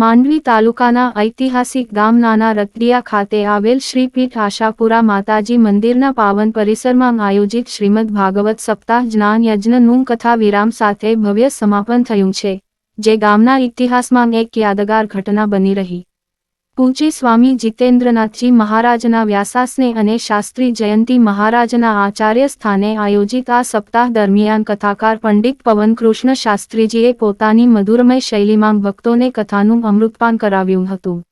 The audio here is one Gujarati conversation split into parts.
માંડવી તાલુકાના ઐતિહાસિક ગામ નાના રતડિયા ખાતે આવેલ શ્રીપીઠ આશાપુરા માતાજી મંદિરના પાવન પરિસરમાં આયોજિત શ્રીમદ ભાગવત સપ્તાહ જ્ઞાન યજ્ઞનું કથા વિરામ સાથે ભવ્ય સમાપન થયું છે, જે ગામના ઇતિહાસમાં એક યાદગાર ઘટના બની રહી. પૂજ્ય સ્વામી જીતેન્દ્રનાથજી મહારાજના વ્યાસાસને અને શાસ્ત્રી જયંતી મહારાજના આચાર્ય સ્થાને આયોજિત આ સપ્તાહ દરમિયાન કથાકાર પંડિત પવનકૃષ્ણ શાસ્ત્રીજીએ પોતાની મધુરમય શૈલીમાં ભક્તોને કથાનું અમૃતપાન કરાવ્યું હતું.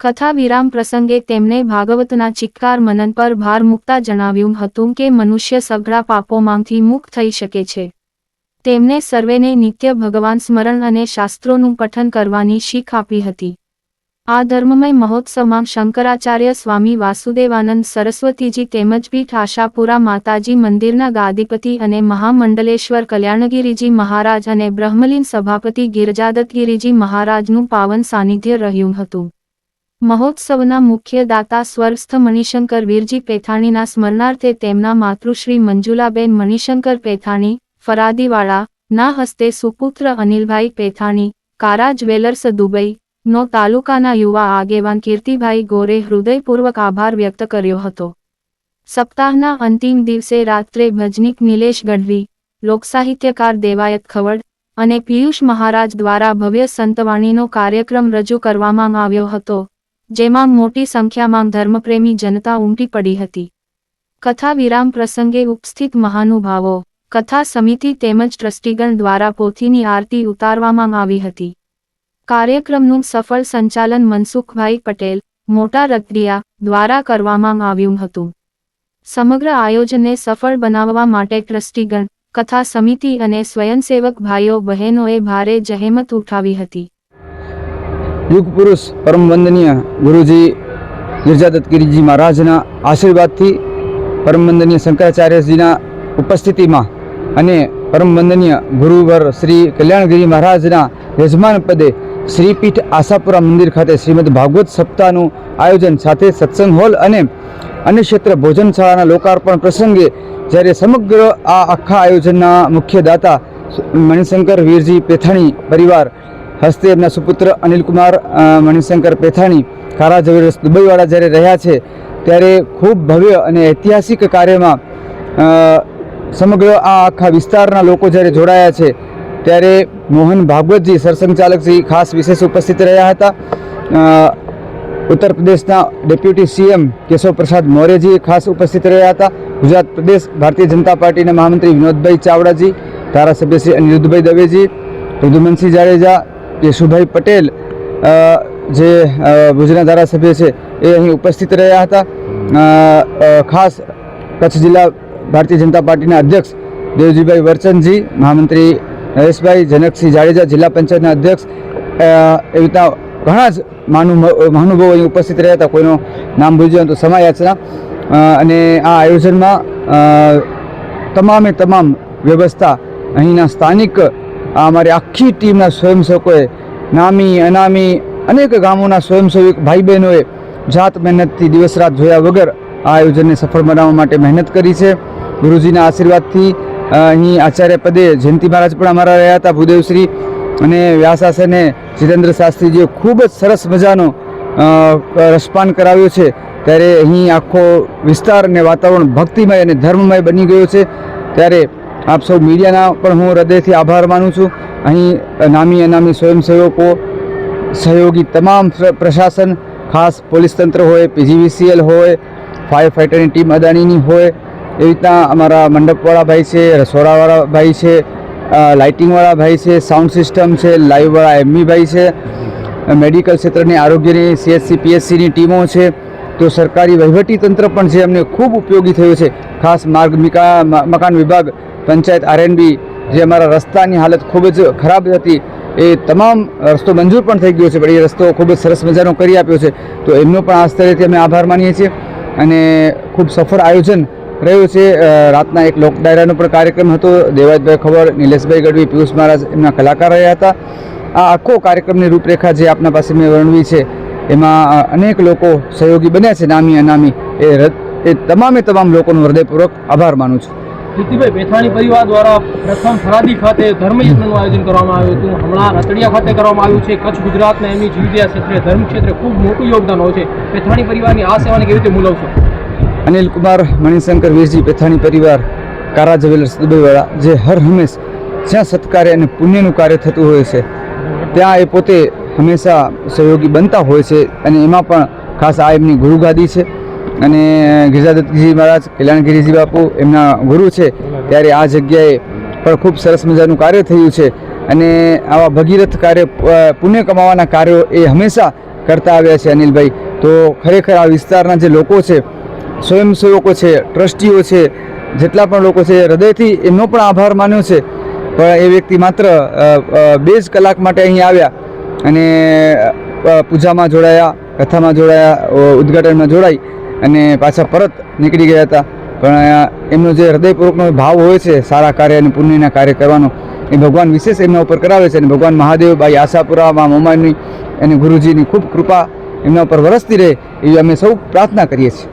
કથા વિરામ પ્રસંગે તેમણે ભાગવતના ચિક્કાર મનન પર ભાર મૂકતા જણાવ્યું હતું કે મનુષ્ય સઘળા પાપોમાંથી મુક્ત થઈ શકે છે. તેમણે સર્વેને નિત્ય ભગવાન સ્મરણ અને શાસ્ત્રોનું પઠન કરવાની શીખ આપી હતી. આ ધર્મમય મહોત્સવમાં શંકરાચાર્ય સ્વામી વાસુદેવાનંદ સરસ્વતીજી તેમજ પીઠ આશાપુરા માતાજી મંદિરના ગાદીપતિ અને મહામંડલેશ્વર કલ્યાણગીરીજી મહારાજ અને બ્રહ્મલીન સભાપતિ ગિરજાદતગીરીજી મહારાજનું પાવન સાનિધ્ય રહ્યું હતું. મહોત્સવના મુખ્ય દાતા સ્વર્ગસ્થ મણિશંકર વીરજી પેથાણીના સ્મરણાર્થે તેમના માતૃશ્રી મંજુલાબેન મણિશંકર પેથાણી, ફરાદીવાળા, ના હસ્તે સુપુત્ર અનિલભાઈ પેથાણી કારા જ્વેલર્સ દુબઈ નો તાલુકાના યુવા આગેવાન કીર્તિભાઈ ગોરે હૃદયપૂર્વક આભાર વ્યક્ત કર્યો હતો. સપ્તાહના અંતિમ દિવસે રાત્રે ભજનીક નિલેશ ગઢવી, લોકસાહિત્યકાર દેવાયત ખવડ અને પિયુષ મહારાજ દ્વારા ભવ્ય સંતવાણીનો કાર્યક્રમ રજૂ કરવામાં આવ્યો હતો, જેમાં મોટી સંખ્યામાં ધર્મપ્રેમી જનતા ઉમટી પડી હતી. કથા વિરામ પ્રસંગે ઉપસ્થિત મહાનુભાવો, કથા સમિતિ તેમજ ટ્રસ્ટીગણ દ્વારા પોથીની આરતી ઉતારવામાં આવી હતી. કાર્યક્રમનું સફળ સંચાલન મનસુખભાઈ પટેલ, મોટા રતડિયા દ્વારા કરવામાં આવ્યું હતું. સમગ્ર આયોજનને સફળ બનાવવા માટે ટ્રસ્ટીગણ, કથા સમિતિ અને સ્વયંસેવક ભાઈઓ બહેનોએ ભારે જહેમત ઉઠાવી હતી. યુગ પુરુષ પરમ વંદનીય ગુરુજી ગિરજા દત્તગીરીજી મહારાજના આશીર્વાદથી પરમ વંદનીય શંકરાચાર્યજીના ઉપસ્થિતિમાં અને પરમ વંદનીય ગુરુવર શ્રી કલ્યાણગીરી મહારાજના યજમાન પદે શ્રીપીઠ આશાપુરા મંદિર ખાતે શ્રીમદ ભાગવત સપ્તાહનું આયોજન સાથે સત્સંગ હોલ અને અન્ય ક્ષેત્ર ભોજનશાળાના લોકાર્પણ પ્રસંગે જ્યારે સમગ્ર આ આખા આયોજનના મુખ્ય દાતા મણિશંકર વીરજી પેથાણી પરિવાર, હસ્તે એમના સુપુત્ર અનિલકુમાર મણિશંકર પેથાણી કારા જવેરસ દુબઈવાળા જ્યારે રહ્યા છે, ત્યારે ખૂબ ભવ્ય અને ઐતિહાસિક કાર્યમાં સમગ્ર આ આખા વિસ્તારના લોકો જ્યારે જોડાયા છે ત્યારે મોહન ભાગવતજી સરસંઘચાલકજી ખાસ વિશેષ ઉપસ્થિત રહ્યા હતા. ઉત્તર પ્રદેશના ડેપ્યુટી સીએમ કેશવ પ્રસાદ મૌર્યજી ખાસ ઉપસ્થિત રહ્યા હતા. ગુજરાત પ્રદેશ ભારતીય જનતા પાર્ટીના મહામંત્રી વિનોદભાઈ ચાવડાજી, ધારાસભ્ય શ્રી અનિરુદ્ધભાઈ દવેજી પ્રદ્યુમનસિંહ જાડેજા યેશુભાઈ પટેલ જે ભુજના ધારાસભ્ય છે, એ અહીં ઉપસ્થિત રહ્યા હતા. ખાસ કચ્છ જિલ્લા ભારતીય જનતા પાર્ટીના અધ્યક્ષ દેવજીભાઈ વરચંદજી મહામંત્રી નરેશભાઈ જનકસિંહ જાડેજા જિલ્લા પંચાયતના અધ્યક્ષ એવી રીતના ઘણા જ માનુ મહાનુભાવો અહીં ઉપસ્થિત રહ્યા હતા, કોઈનું નામ ભૂલ્યું તો સમય યાચના અને આ આયોજનમાં તમામે તમામ વ્યવસ્થા અહીંના સ્થાનિક અમારી આખી ટીમના સ્વયંસેવકોએ, નામી, અનામી, અનેક ગામોના સ્વયંસેવક ભાઈ બહેનોએ જાત મહેનતથી દિવસ રાત જોયા વગર આ આયોજનને સફળ બનાવવા માટે મહેનત કરી છે. ગુરુજીના આશીર્વાદથી અહીં આચાર્ય પદે જયંતિ મહારાજ પણ અમારા રહ્યા હતા, ભૂદેવશ્રી અને વ્યાસાસને જીતેન્દ્ર શાસ્ત્રીજીએ ખૂબ જ સરસ મજાનો રસપાન કરાવ્યો છે. ત્યારે અહીં આખો વિસ્તાર અને વાતાવરણ ભક્તિમય અને ધર્મમય બની ગયો છે. ત્યારે આપ સૌ મીડિયાના પણ હું હૃદયથી આભાર માનું છું. અહીં નામી અનામી સ્વયંસેવકો, સહયોગી તમામ પ્રશાસન, ખાસ પોલીસ તંત્ર હોય, પીજીવીસીએલ હોય, ફાયર ફાઇટરની ટીમ અદાણીની હોય એવી રીતના અમારા મંડપવાળા ભાઈ છે, રસોડાવાળા ભાઈ છે લાઇટિંગવાળા ભાઈ છે, સાઉન્ડ સિસ્ટમ છે, લાઈવવાળા એમબી ભાઈ છે. મેડિકલ ક્ષેત્રની આરોગ્યની, સીએસસી, પીએસસીની ટીમો છે. તો સરકારી વહીવટી તંત્ર પણ છે અમને ખૂબ ઉપયોગી થયું છે. ખાસ માર્ગ, મિકા મકાન વિભાગ, પંચાયત આરએનબી, જે અમારા રસ્તાની હાલત ખૂબ જ ખરાબ હતી, એ તમામ રસ્તો મંજૂર પણ થઈ ગયો છે, પણ એ રસ્તો ખૂબ જ સરસ મજાનો કરી આપ્યો છે. તો એમનો પણ આ સ્તરેથી અમે આભાર માનીએ છીએ. અને ખૂબ સફળ આયોજન રહ્યું છે. રાતના એક લોક ડાયરાનો પણ કાર્યક્રમ હતો. દેવાજભાઈ ખબર, નિલેશભાઈ ગઢવી, પિયુષ મહારાજ એમના કલાકાર રહ્યા હતા. આ આખો કાર્યક્રમની રૂપરેખા જે આપના પાસે મેં વર્ણવી છે, એમાં અનેક લોકો સહયોગી બન્યા છે, નામી, અનામી. એ એ તમામે તમામ લોકોનો હૃદયપૂર્વક આભાર માનું છું. જીતીભાઈ પેથાણી પરિવાર દ્વારા પ્રથમ ફરાદી ખાતે ધર્મયજ્ઞનું આયોજન કરવામાં આવ્યું હતું. હમણાં રતડિયા ખાતે કરવામાં આવ્યું છે. કચ્છ ગુજરાતના એમની જીવદયા ક્ષેત્રે ધર્મ ક્ષેત્રે ખૂબ મોટું યોગદાન હોય છે. પેથાણી પરિવારની આ સેવાને કેવી રીતે મૂલવશો અનિલ કુમાર, મણિશંકર, વીરજી પેથાણી પરિવાર, કારા જવેલર્સ દુબઈવાળા, જે હર હંમેશ જ્યાં સત્કાર્ય અને પુણ્યનું કાર્ય થતું હોય છે, ત્યાં એ પોતે હંમેશા સહયોગી બનતા હોય છે અને એમાં પણ ખાસ આ એમની ગુરુગાદી છે. અને ગિરિજાદત્તજી મહારાજ, કલ્યાણગીરીજી બાપુ એમના ગુરુ છે. ત્યારે આ જગ્યાએ પણ ખૂબ સરસ મજાનું કાર્ય થયું છે અને આવા ભગીરથ કાર્ય પુણ્ય કમાવાના કાર્યો એ હંમેશા કરતા આવ્યા છે અનિલભાઈ. તો ખરેખર આ વિસ્તારના જે લોકો છે સ્વયંસેવકો છે, ટ્રસ્ટીઓ છે, જેટલા પણ લોકો છે, હૃદયથી એમનો પણ આભાર માન્યો છે. પણ એ વ્યક્તિ માત્ર બે જ કલાક માટે અહીં આવ્યા અને પૂજામાં જોડાયા, કથામાં જોડાયા ઉદ્ઘાટનમાં જોડાઈ અને પાછા પરત નીકળી ગયા હતા. પણ એમનો જે હૃદયપૂર્વકનો ભાવ હોય છે, સારા કાર્ય અને પુણ્યના કાર્ય કરવાનો, એ ભગવાન વિશેષ એમના ઉપર કરાવે છે અને ભગવાન મહાદેવ બાઈ આશાપુરા મોમાની અને ગુરુજીની ખૂબ કૃપા એમના ઉપર વરસતી રહે, એવી અમે સૌ પ્રાર્થના કરીએ છીએ.